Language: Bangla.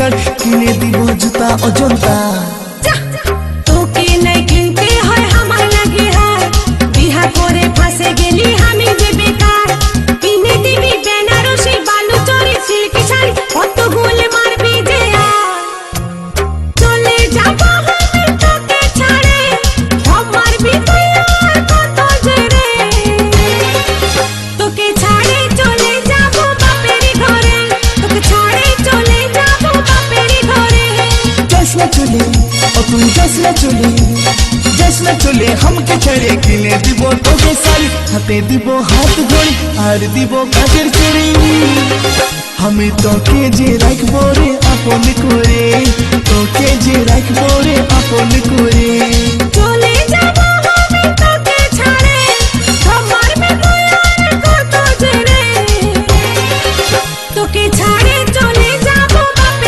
শার্ট কিনে দিব জুতা অজন্তা। তোকে নাই কিনতে হয় আমার লাগে न चुली और तू जस न चुली जस न चुले हमके छड़े किले दिबो तोके सारी हाथे दिबो हाथ घड़ी আর দিব কাজের চুরি আমি তোকে যে রাখব রে আপন করে তোকে যে রাখব রে আপন করে